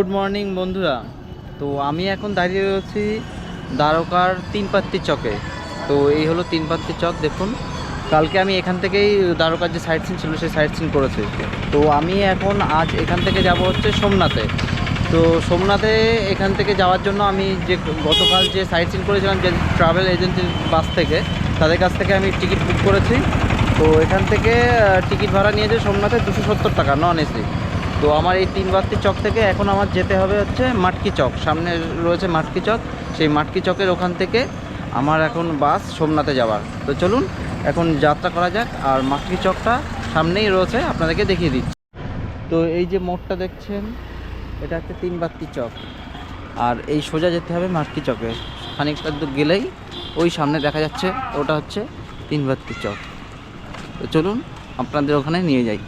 Good morning বন্ধুরা। তো আমি এখন দাঁড়িয়ে রয়েছি দ্বারকার তিন পাত্তি চকে। তো এই হলো তিন পাত্তি চক, দেখুন। কালকে আমি এখান থেকেই দ্বারকার যে সাইট সিন ছিল, সেই সাইট সিন করেছি। তো আমি এখন আজ এখান থেকে যাব হচ্ছে সোমনাথে। তো সোমনাথে এখান থেকে যাওয়ার জন্য আমি যে গতকাল যে সাইট সিন করেছিলাম, যে ট্রাভেল এজেন্সির বাস থেকে, তাদের কাছ থেকে আমি টিকিট বুক করেছি। তো এখান থেকে টিকিট ভাড়া নিয়েছে সোমনাথে দুশো সত্তর টাকা নন এসি তো আমার এই তিন বাত্তি চক থেকে এখন আমার যেতে হবে হচ্ছে মাটকি চক। সামনে রয়েছে মাটকি চক। সেই মাটকি চকের ওখান থেকে আমার এখন বাস সোমনাথে যাওয়ার। তো চলুন, এখন যাত্রা করা যাক আর মাটকি চকটা সামনেই রয়েছে, আপনাদেরকে দেখিয়ে দিচ্ছি। তো এই যে মোড়টা দেখছেন, এটা হচ্ছে তিন বাত্তি চক। আর এই সোজা যেতে হবে মাটকি চকে। খানিকটা দূর গেলেই ওই সামনে দেখা যাচ্ছে, ওটা হচ্ছে তিন বাত্তি চক। তো চলুন, আপনাদের ওখানে নিয়ে যাই।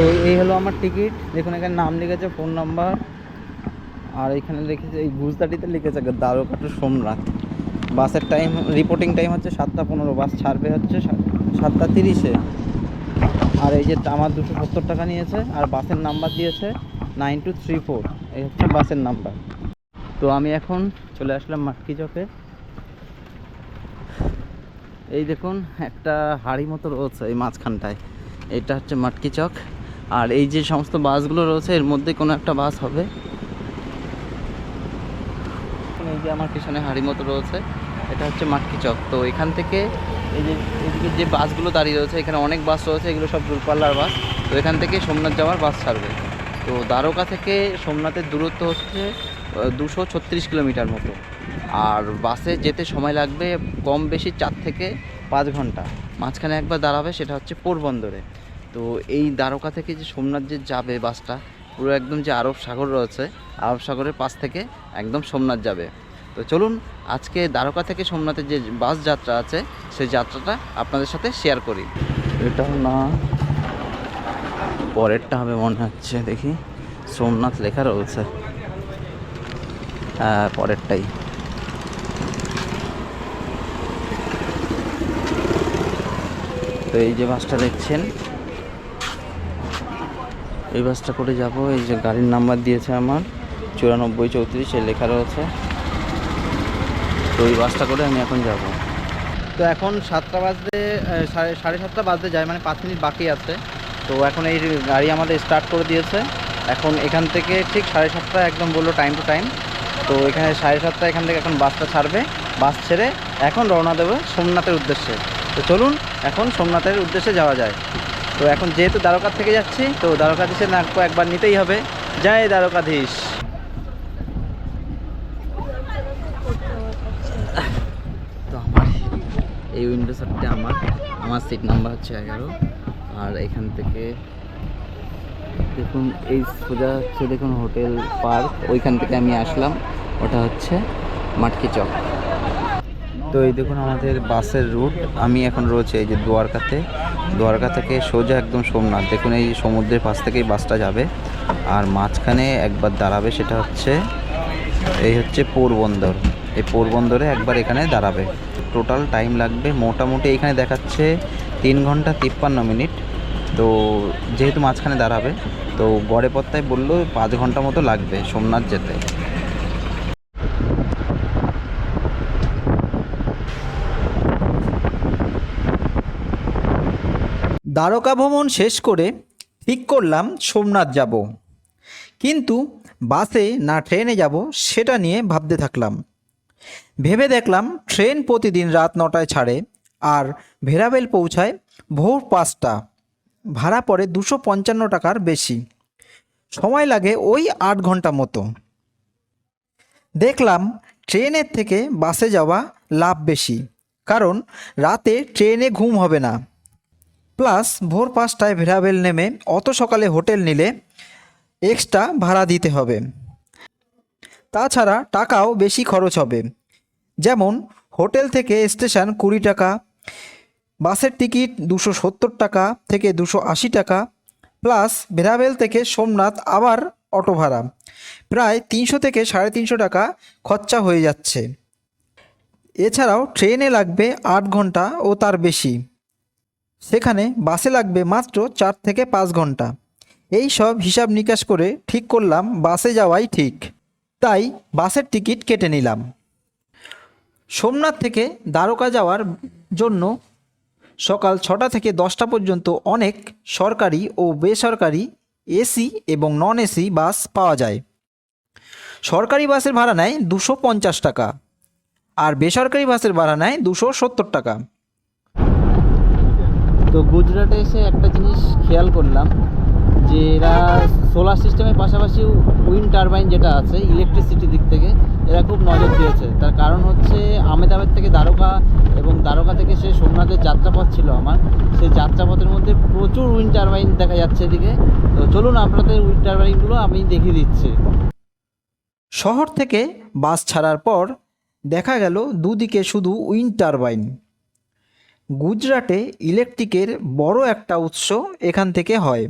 তো এই হলো আমার টিকিট। দেখুন, এখানে নাম লিখেছে, ফোন নাম্বার। আর এখানে লিখেছে, এই গুজদাটিতে লিখেছে দ্বারকা টু সোমনাথ। বাসের টাইম রিপোর্টিং টাইম হচ্ছে সাতটা পনেরো, বাস ছাড়বে হচ্ছে সাত- সাতটা তিরিশে। আর এই যে আমার দুশো সত্তর টাকা নিয়েছে, আর বাসের নাম্বার দিয়েছে নাইন টু থ্রি ফোর। এই হচ্ছে বাসের নাম্বার। তো আমি এখন চলে আসলাম মাটকি চকে। এই দেখুন, একটা হাড়ি মতো রয়েছে এই মাঝখানটায়। এটা হচ্ছে মাটকি চক। আর এই যে সমস্ত বাসগুলো রয়েছে, এর মধ্যে কোনো একটা বাস হবে। এই যে আমার পিছনে হাড়ি মতো রয়েছে, এটা হচ্ছে মাটকি চক। তো এখান থেকে এই যে, এদিকে যে বাসগুলো দাঁড়িয়ে রয়েছে, এখানে অনেক বাস রয়েছে, এগুলো সব দূরপাল্লার বাস। তো এখান থেকে সোমনাথ যাওয়ার বাস ছাড়বে। তো দ্বারকা থেকে সোমনাথের দূরত্ব হচ্ছে দুশো ছত্রিশ কিলোমিটার মতো। আর বাসে যেতে সময় লাগবে কম বেশি চার থেকে পাঁচ ঘণ্টা। মাঝখানে একবার দাঁড়াবে, সেটা হচ্ছে পোরবন্দরে। তো এই দ্বারকা থেকে যে সোমনাথ যে যাবে বাসটা, পুরো একদম যে আরব সাগর রয়েছে, আরব সাগরের পাশ থেকে একদম সোমনাথ যাবে। তো চলুন, আজকে দ্বারকা থেকে সোমনাথের যে বাস যাত্রা আছে, সেই যাত্রাটা আপনাদের সাথে শেয়ার করি। এটাও না, পরেরটা হবে মনে হচ্ছে, দেখি। সোমনাথ লেখা রয়েছে। হ্যাঁ পরেরটাই। তো এই যে বাসটা দেখছেন এই বাসটা করে যাব। এই যে গাড়ির নাম্বার দিয়েছে আমার, চুরানব্বই চৌত্রিশ লেখা রয়েছে তো এই বাসটা করে আমি এখন যাব। তো এখন সাতটা বাজতে সাড়ে সাড়ে সাতটা বাজতে যায় মানে পাঁচ মিনিট বাকি আছে। তো এখন এই গাড়ি আমাদের স্টার্ট করে দিয়েছে। এখন এখান থেকে ঠিক সাড়ে সাতটা একদম বলল টাইম টু টাইম তো এখানে সাড়ে সাতটা এখান থেকে এখন বাসটা ছাড়বে। বাস ছেড়ে এখন রওনা দেবে সোমনাথের উদ্দেশ্যে। তো চলুন, এখন সোমনাথের উদ্দেশ্যে যাওয়া যায়। তো এখন যেহেতু দ্বারকা থেকে যাচ্ছি, তো দ্বারকাধীশের নাক একবার নিতেই হবে। জয় দ্বারকাধীশ। তো আমার, এই উইন্ডো সারটা আমার। আমার সিট নাম্বার হচ্ছে এগারো। আর এখান থেকে দেখুন, এই সোজা হচ্ছে দেখুন হোটেল পার্ক। ওইখান থেকে আমি আসলাম। ওটা হচ্ছে মাটকি চক। তো এই দেখুন আমাদের বাসের রুট আমি এখন রয়েছে এই যে দ্বারকাতে দ্বারকা থেকে সোজা একদম সোমনাথ। দেখুন এই সমুদ্রের পাশ থেকেই বাসটা যাবে। আর মাঝখানে একবার দাঁড়াবে সেটা হচ্ছে, এই হচ্ছে পোরবন্দর। এই পোরবন্দরে একবার এখানে দাঁড়াবে। টোটাল টাইম লাগবে মোটামুটি এখানে দেখাচ্ছে তিন ঘণ্টা তিপ্পান্ন মিনিট। তো যেহেতু মাঝখানে দাঁড়াবে, তো গড়ে পত্তায় বলল পাঁচ ঘণ্টা মতো লাগবে সোমনাথ যেতে। দ্বারকা ভ্রমণ শেষ করে ঠিক করলাম সোমনাথ যাব। কিন্তু বাসে না ট্রেনে যাব সেটা নিয়ে ভাবতে থাকলাম। ভেবে দেখলাম ট্রেন প্রতিদিন রাত নটায় ছাড়ে আর ভেরাবেল পৌঁছায় ভোর পাঁচটা। ভাড়া পড়ে দুশো পঞ্চান্ন টাকার বেশি। সময় লাগে ওই আট ঘণ্টা মতো। দেখলাম ট্রেনের থেকে বাসে যাওয়া লাভ বেশি। কারণ রাতে ট্রেনে ঘুম হবে না। প্লাস ভোর পাঁচটায় ভেরাবেল নেমে অত সকালে হোটেল নিলে এক্সট্রা ভাড়া দিতে হবে। তাছাড়া টাকাও বেশি খরচ হবে। যেমন হোটেল থেকে স্টেশন কুড়ি টাকা, বাসের টিকিট দুশো সত্তর টাকা থেকে দুশো আশি টাকা, প্লাস ভেরাবেল থেকে সোমনাথ আবার অটো ভাড়া। প্রায় তিনশো থেকে সাড়ে তিনশো টাকা খরচা হয়ে যাচ্ছে। এছাড়াও ট্রেনে লাগবে আট ঘণ্টা ও তার বেশি। সেখানে বাসে লাগবে মাত্র চার থেকে পাঁচ ঘণ্টা। এই সব হিসাব নিকাশ করে ঠিক করলাম, বাসে যাওয়াই ঠিক। তাই বাসের টিকিট কেটে নিলাম। সোমনাথ থেকে দ্বারকা যাওয়ার জন্য সকাল ছটা থেকে দশটা পর্যন্ত অনেক সরকারি ও বেসরকারি এসি এবং নন এসি বাস পাওয়া যায়। সরকারি বাসের ভাড়া নেয় দুশো পঞ্চাশ টাকা আর বেসরকারি বাসের ভাড়া নেয় দুশো সত্তর টাকা। তো গুজরাটে এসে একটা জিনিস খেয়াল করলাম, যে এরা সোলার সিস্টেমের পাশাপাশি উইন্ড টারবাইন যেটা আছে ইলেকট্রিসিটি দিক থেকে, এরা খুব নজর দিয়েছে। তার কারণ হচ্ছে আমেদাবাদ থেকে দ্বারকা এবং দ্বারকা থেকে সে সোমনাথের যাত্রাপথ ছিল আমার। সেই যাত্রাপথের মধ্যে প্রচুর উইন্ড টারবাইন দেখা যাচ্ছে এদিকে। তো চলুন আপনাদের উইন্ড টারবাইনগুলো আমি দেখিয়ে দিচ্ছি। শহর থেকে বাস ছাড়ার পর দেখা গেল দুদিকে শুধু উইন্ড টারবাইন গুজরাটে ইলেকট্রিকের বড় একটা উৎস এখান থেকে হয়।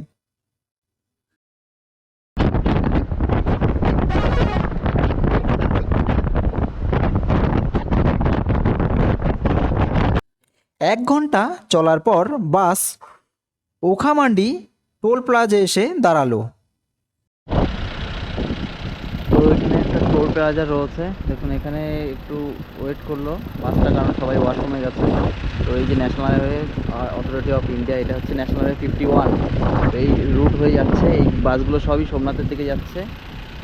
এক ঘণ্টা চলার পর বাস ওখামান্ডি টোল প্লাজা এসে দাঁড়াল। প্লাজা রয়েছে। দেখুন, এখানে একটু ওয়েট করল। বাসটা কারণ সবাই ওয়াশরুমে গেছে। তো এই যে national highway authority of India এটা হচ্ছে ন্যাশনাল হাইওয়ে ফিফটি ওয়ান তো এই রুট হয়ে যাচ্ছে। এই বাসগুলো সবই সোমনাথের দিকে যাচ্ছে।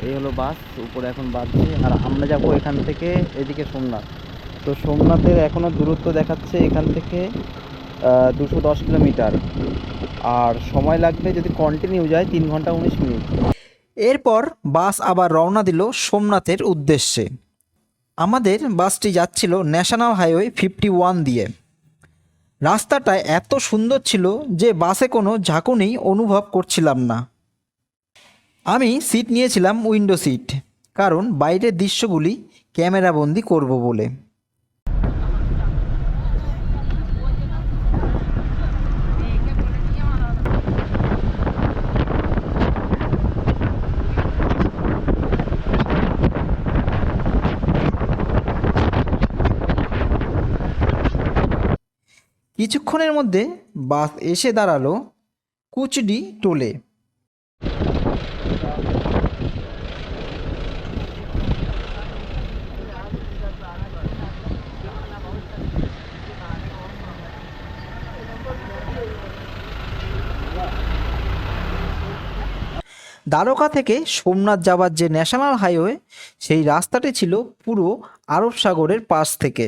এই হলো বাস, উপরে এখন বাজছে। আর আমরা যাব এখান থেকে এদিকে সোমনাথ। তো সোমনাথের এখনও দূরত্ব দেখাচ্ছে এখান থেকে দুশো দশ কিলোমিটার। আর সময় লাগবে যদি কন্টিনিউ যায়, তিন ঘণ্টা উনিশ মিনিট। এরপর বাস আবার রওনা দিল সোমনাথের উদ্দেশ্যে। আমাদের বাসটি যাচ্ছিল ন্যাশনাল হাইওয়ে ফিফটি ওয়ান দিয়ে। রাস্তাটা এত সুন্দর ছিল যে বাসে কোনো ঝাঁকুনি অনুভব করছিলাম না। আমি সিট নিয়েছিলাম উইন্ডো সিট, কারণ বাইরের দৃশ্যগুলি ক্যামেরাবন্দি করব বলে। কিছুক্ষণের মধ্যে বাস এসে দাঁড়াল কুচডি টোলে। দ্বারকা থেকে সোমনাথ যাবার যে ন্যাশনাল হাইওয়ে, সেই রাস্তাটি ছিল পুরো আরব সাগরের পাশ থেকে।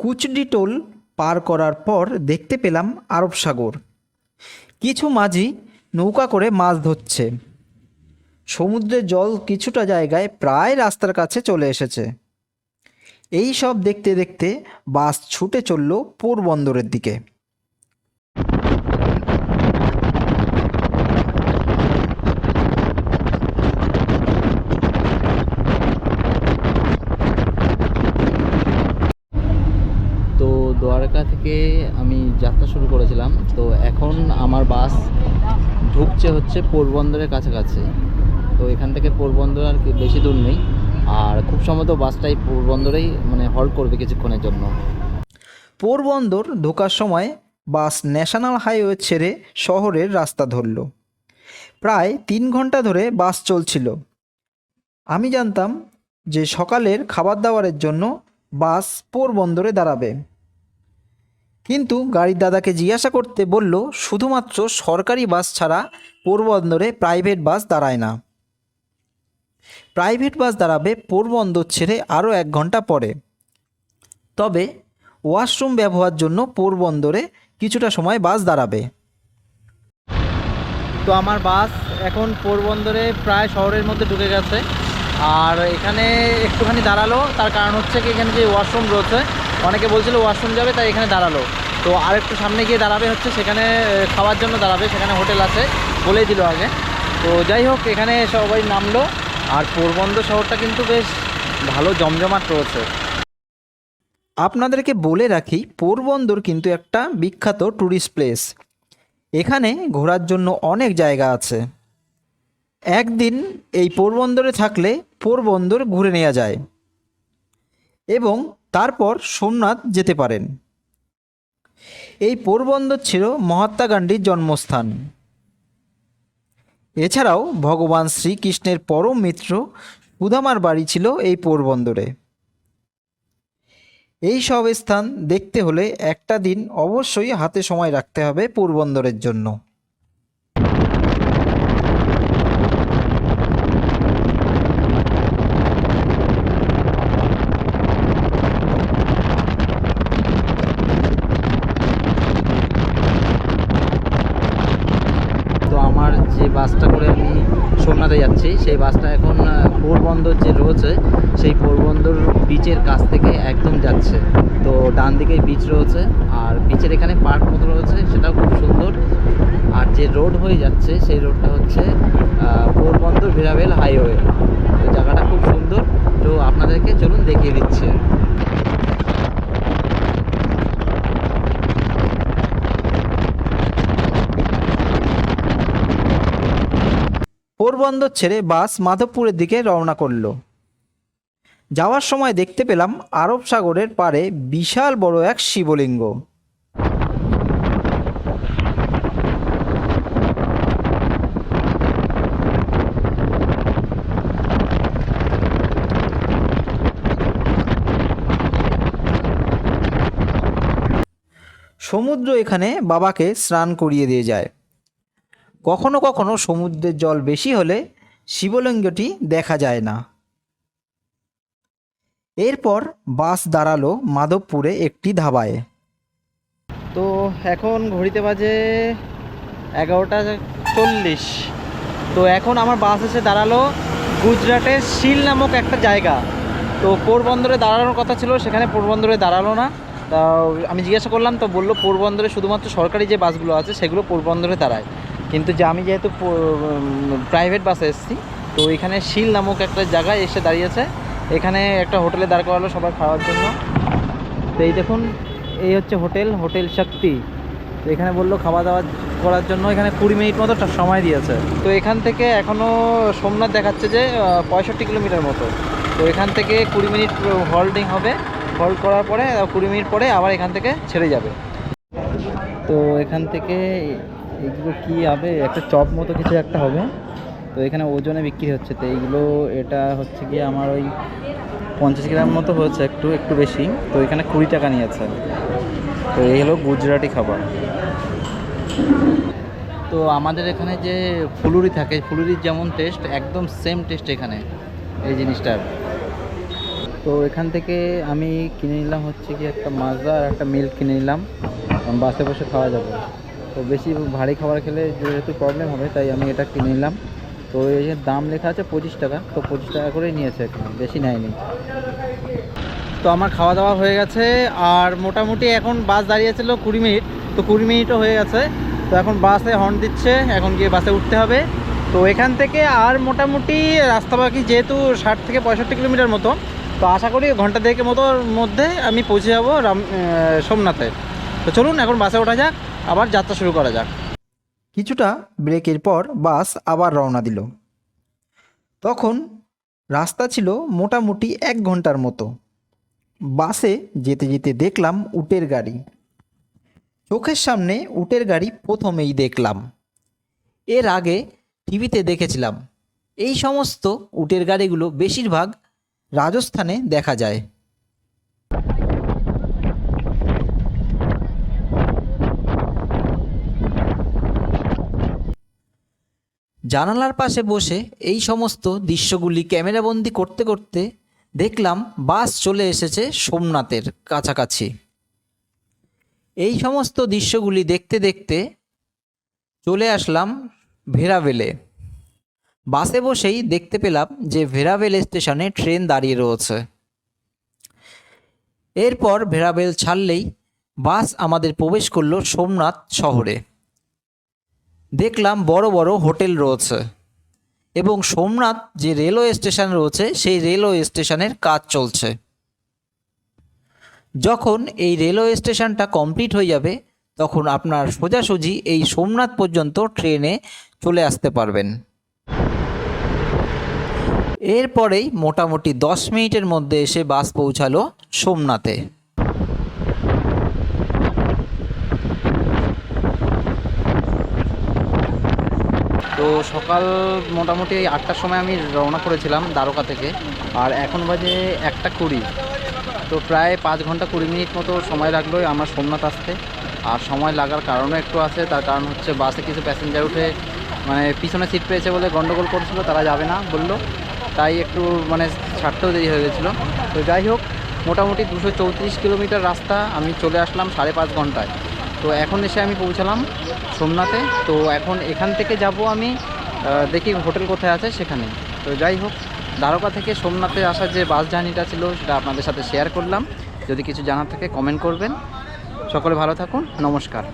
কুচডি টোল পার করার পর দেখতে পেলাম আরব সাগর। কিছু মাঝি নৌকা করে মাছ ধরছে। সমুদ্রের জল কিছুটা জায়গায় প্রায় রাস্তার কাছে চলে এসেছে। এই সব দেখতে দেখতে বাস ছুটে চলল পোরবন্দরের দিকে তো দ্বারকা থেকে আমি যাত্রা শুরু করেছিলাম। তো এখন আমার বাস ঢুকছে হচ্ছে পোরবন্দরের কাছাকাছি। তো এখান থেকে পোরবন্দর আর কি বেশি দূর নেই। আর খুব সম্ভবত বাসটাই পোরবন্দরেই মানে হল্ট করবে কিছুক্ষণের জন্য। পোরবন্দর ঢোকার সময় বাস ন্যাশনাল হাইওয়ে ছেড়ে শহরের রাস্তা ধরল। প্রায় তিন ঘণ্টা ধরে বাস চলছিল। আমি জানতাম যে সকালের খাবার দাবারের জন্য বাস পোরবন্দরে দাঁড়াবে। কিন্তু গাড়ির দাদাকে জিজ্ঞাসা করতে বলল, শুধুমাত্র সরকারি বাস ছাড়া পোরবন্দরে প্রাইভেট বাস দাঁড়ায় না। প্রাইভেট বাস দাঁড়াবে পোরবন্দর ছেড়ে আরও এক ঘণ্টা পরে। তবে ওয়াশরুম ব্যবহার জন্য পোরবন্দরে কিছুটা সময় বাস দাঁড়াবে। তো আমার বাস এখন পোরবন্দরে প্রায় শহরের মধ্যে ঢুকে গেছে। আর এখানে একটুখানি দাঁড়াল, তার কারণ হচ্ছে কি এখানে যে ওয়াশরুম রয়েছে অনেকে বলছিল ওয়াশরুম যাবে, তাই এখানে দাঁড়াল। তো আর একটু সামনে গিয়ে দাঁড়াবে হচ্ছে, সেখানে খাওয়ার জন্য দাঁড়াবে, সেখানে হোটেল আছে, বলেই দিল আগে। তো যাই হোক, এখানে সবাই নামলো, আর পোরবন্দর শহরটা কিন্তু বেশ ভালো জমজমাট রয়েছে। আপনাদেরকে বলে রাখি, পোরবন্দর কিন্তু একটা বিখ্যাত ট্যুরিস্ট প্লেস। এখানে ঘোরার জন্য অনেক জায়গা আছে। একদিন এই পোরবন্দরে থাকলে পোরবন্দর ঘুরে নেওয়া যায়। এবং তারপর সোমনাথ যেতে পারেন। এই পোরবন্দর ছিল মহাত্মা গান্ধীর জন্মস্থান। এছাড়াও ভগবান শ্রীকৃষ্ণের পরম মিত্র সুদামার বাড়ি ছিল এই পোরবন্দরে। এই সব স্থান দেখতে হলে একটা দিন অবশ্যই হাতে সময় রাখতে হবে পোরবন্দরের জন্য তো আমার যে বাসটা করে আমি সোমনাথে যাচ্ছি সেই বাসটা এখন আহ, পোরবন্দর যে রয়েছে সেই পোরবন্দর বিচের কাছ থেকে একদম যাচ্ছে তো ডান দিকে বিচ রয়েছে আর বিচের এখানে পার্ক মতো রয়েছে সেটাও খুব সুন্দর আর যে রোড যাচ্ছে সেই রোডটা হচ্ছে পোরবন্দর ভিরাবেল হাইওয়ে তো জায়গাটা খুব সুন্দর। তো আপনাদেরকে চলুন দেখিয়ে দিচ্ছে। পোরবন্দর ছেড়ে বাস মাধবপুরের দিকে রওনা করল। যাওয়ার সময় দেখতে পেলাম আরব সাগরের পাড়ে বিশাল বড় এক শিবলিঙ্গ। সমুদ্র এখানে বাবাকে স্নান করিয়ে দিয়ে যায়। কখনো কখনো সমুদ্রের জল বেশি হলে শিবলিঙ্গটি দেখা যায় না। এরপর বাস দাঁড়াল মাধবপুরে একটি ধাবায়। তো এখন ঘড়িতে বাজে এগারোটা চল্লিশ। তো এখন আমার বাস এসে দাঁড়াল গুজরাটের শিল নামক একটা জায়গা। তো পোরবন্দরে দাঁড়ানোর কথা ছিল, সেখানে পোরবন্দরে দাঁড়াল না। তা আমি জিজ্ঞাসা করলাম, তো বলল পোরবন্দরে শুধুমাত্র সরকারি যে বাসগুলো আছে, সেগুলো পোরবন্দরে দাঁড়ায় কিন্তু যে আমি যেহেতু প্রাইভেট বাসে এসেছি, তো এখানে শিল নামক একটা জায়গায় এসে দাঁড়িয়েছে। এখানে একটা হোটেলে দাঁড় করালো সবাই খাওয়ার জন্য। তো এই দেখুন, এই হচ্ছে হোটেল হোটেল শক্তি। তো এখানে বলল খাওয়া দাওয়া করার জন্য এখানে কুড়ি মিনিট মতো সময় দিয়েছে। তো এখান থেকে এখনও সোমনাথ দেখাচ্ছে যে পঁয়ষট্টি কিলোমিটার মতো। তো এখান থেকে কুড়ি মিনিট হল্ডিং হবে। হল্ড করার পরে, কুড়ি মিনিট পরে আবার এখান থেকে ছেড়ে যাবে। তো এখান থেকে এগুলো কি হবে? একটা চপ মতো কিছু একটা হবে। তো এখানে ওজনে বিক্রি হচ্ছে। তো এইগুলো, এটা হচ্ছে গিয়ে আমার ওই পঞ্চাশ গ্রাম মতো হয়েছে একটু একটু বেশি। তো এখানে কুড়ি টাকা নিয়েছে। তো এই হলো গুজরাটি খাবার। তো আমাদের এখানে যে ফুলুরি থাকে, ফুলুরির যেমন টেস্ট একদম সেম টেস্ট এখানে। এই জিনিসটার। তো এখান থেকে আমি কিনে নিলাম হচ্ছে কি একটা মাজা আর একটা মিল্ক কিনে নিলাম। বাসে বসে খাওয়া যাবে। তো বেশি ভারী খাবার খেলে যেহেতু প্রবলেম হবে, তাই আমি এটা কিনে নিলাম। তো এই যে দাম লেখা আছে পঁচিশ টাকা, তো পঁচিশ টাকা করেই নিয়েছে এখানে, বেশি নেয়নি। তো আমার খাওয়া দাওয়া হয়ে গেছে, আর মোটামুটি এখন বাস দাঁড়িয়েছিল কুড়ি মিনিট। তো কুড়ি মিনিটও হয়ে গেছে। তো এখন বাসে হর্ন দিচ্ছে, এখন গিয়ে বাসে উঠতে হবে। তো এখান থেকে আর মোটামুটি রাস্তা বাকি যেহেতু ষাট থেকে পঁয়ষট্টি কিলোমিটার মতো তো আশা করি ঘণ্টা দেড়েকের মতোর মধ্যে আমি পৌঁছে যাব রাম সোমনাথে। তো চলুন, এখন বাসে ওঠা যাক, আবার যাত্রা শুরু করা যাক। কিছুটা ব্রেকের পর বাস আবার রওনা দিল। তখন রাস্তা ছিল মোটামুটি এক ঘণ্টার মতো। বাসে যেতে যেতে দেখলাম উটের গাড়ি। চোখের সামনে উটের গাড়ি প্রথমেই দেখলাম। এর আগে টিভিতে দেখেছিলাম। এই সমস্ত উটের গাড়িগুলো বেশিরভাগ রাজস্থানে দেখা যায়। জানালার পাশে বসে এই সমস্ত দৃশ্যগুলি ক্যামেরাবন্দি করতে করতে দেখলাম বাস চলে এসেছে সোমনাথের কাছাকাছি। এই সমস্ত দৃশ্যগুলি দেখতে দেখতে চলে আসলাম ভেরাভেলে বাসে বসেই দেখতে পেলাম যে ভেরাভেল স্টেশনে ট্রেন দাঁড়িয়ে রয়েছে। এরপর ভেরাভেল ছাড়লেই বাস আমাদের প্রবেশ করল সোমনাথ শহরে। দেখলাম বড় বড় হোটেল রয়েছে এবং সোমনাথ যে রেলওয়ে স্টেশন রয়েছে সেই রেলওয়ে স্টেশনের কাজ চলছে। যখন এই রেলওয়ে স্টেশনটা কমপ্লিট হয়ে যাবে, তখন আপনার সোজাসুজি এই সোমনাথ পর্যন্ত ট্রেনে চলে আসতে পারবেন। এরপরেই মোটামুটি দশ মিনিটের মধ্যে এসে বাস পৌঁছালো সোমনাথে। তো সকাল মোটামুটি আটটার সময় আমি রওনা করেছিলাম দ্বারকা থেকে। আর এখন বাজে একটা কুড়ি। তো প্রায় পাঁচ ঘণ্টা কুড়ি মিনিট মতো সময় লাগল আমার সোমনাথ আসতে। আর সময় লাগার কারণও একটু আছে, তার কারণ হচ্ছে বাসে কিছু প্যাসেঞ্জার উঠে মানে পিছনে সিট পেয়েছে বলে গন্ডগোল করছিল, তারা যাবে না বলল। তাই একটু মানে ছাড়তেও দেরি হয়ে গেছিল। তো যাই হোক, মোটামুটি দুশো চৌত্রিশ কিলোমিটার রাস্তা আমি চলে আসলাম সাড়ে পাঁচ ঘন্টায়। তো এখন এসে আমি পৌঁছালাম সোমনাথে। তো এখন এখান থেকে যাব আমি দেখি হোটেল কোথায় আছে সেখানে। তো যাই হোক, দ্বারকা থেকে সোমনাথে আসার যে বাস জার্নিটা ছিল সেটা আপনাদের সাথে শেয়ার করলাম। যদি কিছু জানার থাকে কমেন্ট করবেন। সকলে ভালো থাকুন, নমস্কার।